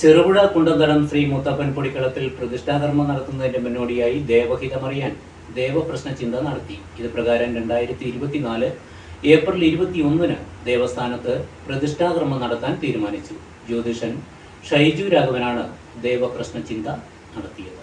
ചെറുപുഴ കുണ്ടന്തടം ശ്രീ മുത്തപ്പൻ പൊടിക്കളത്തിൽ പ്രതിഷ്ഠാകർമ്മം നടത്തുന്നതിന്റെ മുന്നോടിയായി ദേവഹിതമറിയാൻ ദേവപ്രശ്ന ചിന്ത നടത്തി. ഇത് പ്രകാരം രണ്ടായിരത്തി ഇരുപത്തിനാല് ഏപ്രിൽ ഇരുപത്തിയൊന്നിന് ദേവസ്ഥാനത്ത് പ്രതിഷ്ഠാകർമ്മം നടത്താൻ തീരുമാനിച്ചു. ജ്യോതിഷൻ ഷൈജു രാഘവനാണ് ദേവപ്രശ്ന ചിന്ത നടത്തിയത്.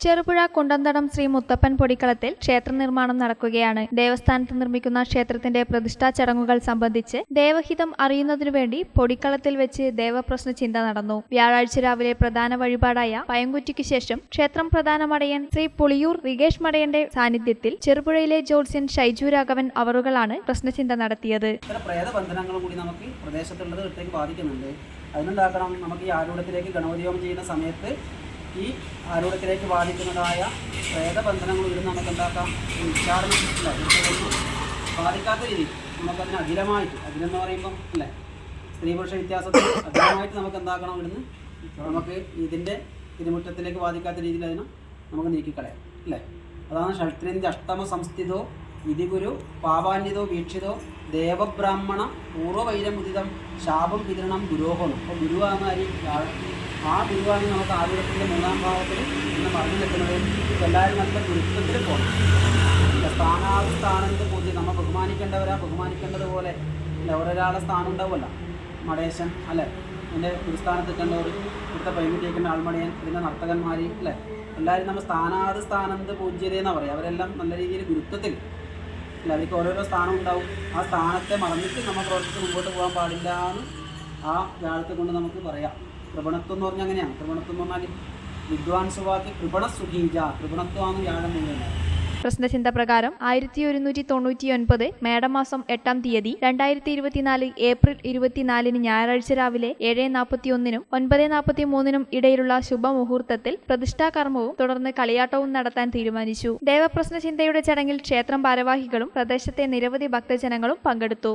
ചെറുപുഴ കുണ്ടന്തടം ശ്രീ മുത്തപ്പൻ പൊടിക്കളത്തിൽ ക്ഷേത്ര നിർമ്മാണം നടക്കുകയാണ്. ദേവസ്ഥാനത്ത് നിർമ്മിക്കുന്ന ക്ഷേത്രത്തിന്റെ പ്രതിഷ്ഠാ ചടങ്ങുകൾ സംബന്ധിച്ച് ദേവഹിതം അറിയുന്നതിനു വേണ്ടി പൊടിക്കളത്തിൽ വെച്ച് ദേവപ്രശ്ന ചിന്ത നടന്നു. വ്യാഴാഴ്ച രാവിലെ പ്രധാന വഴിപാടായ പയങ്കുറ്റിക്ക് ശേഷം ക്ഷേത്രം പ്രധാന മടയൻ ശ്രീ പുളിയൂർ റികേഷ് മടയന്റെ സാന്നിധ്യത്തിൽ ചെറുപുഴയിലെ ജോത്സ്യൻ ഷൈജു രാഘവൻ അവറുകളാണ് പ്രശ്നചിന്ത നടത്തിയത്. കൂടി നമുക്ക് അതിനുണ്ടാക്കണം. നമുക്ക് ഈ ആരൂഢത്തിലേക്ക് ഗണോദ്യോഗം ചെയ്യുന്ന സമയത്ത് ഈ ആരോഗ്യത്തിലേക്ക് ബാധിക്കുന്നതായ പ്രേതബന്ധനങ്ങൾ ഇവിടുന്ന് നമുക്ക് എന്താക്കാം ഉച്ചാരണ ബാധിക്കാത്ത രീതി നമുക്കതിന് അഖിലമായിട്ട് അഖിലം എന്ന് പറയുമ്പം അല്ലേ? സ്ത്രീ പുരുഷ വ്യത്യാസത്തിൽ അഖിലമായിട്ട് നമുക്ക് എന്താക്കണം ഇവിടുന്ന്? നമുക്ക് ഇതിന്റെ തിരുമുറ്റത്തിലേക്ക് ബാധിക്കാത്ത രീതിയിൽ അതിനെ നമുക്ക് നീക്കിക്കളയാം. അല്ലേ? അതാണ് ഷഷ്ട്രേന്ദ്ര അഷ്ടമ സംസ്ഥിതോ ഇതിഗുരു പാപാന്യതോ വീക്ഷിതോ ദേവബ്രാഹ്മണ പൂർവവൈരമുദിതം ശാപം വിതരണം ഗുരോഹണം. അപ്പോൾ ഗുരുവാണ്. ആ ഗുരുവാണ് നമുക്ക് ആദ്യത്തിന്റെ മൂന്നാം ഭാവത്തിൽ ഇന്ന് പറഞ്ഞു നിൽക്കുന്നത് എല്ലാവരും നല്ല ഗുരുത്വത്തിൽ പോകണം സ്ഥാനാവ് സ്ഥാനാത് സ്ഥാനത്ത് പൂജ നമ്മൾ ബഹുമാനിക്കേണ്ടവരാ. ബഹുമാനിക്കേണ്ടതുപോലെ ഒരാളെ സ്ഥാനം ഉണ്ടാവുമല്ല. മടേശൻ അല്ലേ? എന്റെ ഗുരുസ്ഥാനത്ത് കണ്ടവർ ഇവിടുത്തെ പൈമിറ്റേക്കുന്ന ആൾമടയൻ ഇതിന്റെ നർത്തകന്മാർ അല്ലേ? എല്ലാവരും നമ്മൾ സ്ഥാനാത് സ്ഥാനത്ത് പൂജ്യതയെന്നാണ് പറയും. അവരെല്ലാം നല്ല രീതിയിൽ ഗുരുത്വത്തിൽ അല്ല? അവർക്ക് ഓരോരോ സ്ഥാനം ഉണ്ടാവും. ആ സ്ഥാനത്തെ മറന്നിട്ട് നമ്മൾ പ്രവർത്തിച്ച് മുമ്പോട്ട് പോകാൻ പാടില്ല എന്ന് ആ വ്യാഴത്തെ കൊണ്ട് നമുക്ക് പറയാം. കൃപണത്വം എന്ന് പറഞ്ഞാൽ അങ്ങനെയാണ് കൃപണത്വം എന്ന് പറഞ്ഞാൽ വിദ്വാൻസുവാക്കി കൃപണസുഖീജ കൃപണത്വമാണ് വ്യാഴം മുഴുവൻ. പ്രശ്നചിന്ത പ്രകാരം ആയിരത്തി ഒരുന്നൂറ്റി തൊണ്ണൂറ്റി ഒൻപത് മേടമാസം എട്ടാം തീയതി രണ്ടായിരത്തി ഇരുപത്തിനാല് ഏപ്രിൽ ഇരുപത്തിനാലിന് ഞായറാഴ്ച രാവിലെ ഏഴ് നാൽപ്പത്തി ഒന്നിനും ഒൻപത് നാൽപ്പത്തി മൂന്നിനും ഇടയിലുള്ള ശുഭമുഹൂർത്തത്തിൽ പ്രതിഷ്ഠാകർമ്മവും തുടർന്ന് കളിയാട്ടവും നടത്താൻ തീരുമാനിച്ചു. ദേവപ്രശ്ന ചിന്തയുടെ ചടങ്ങിൽ ക്ഷേത്രം ഭാരവാഹികളും പ്രദേശത്തെ നിരവധി ഭക്തജനങ്ങളും പങ്കെടുത്തു.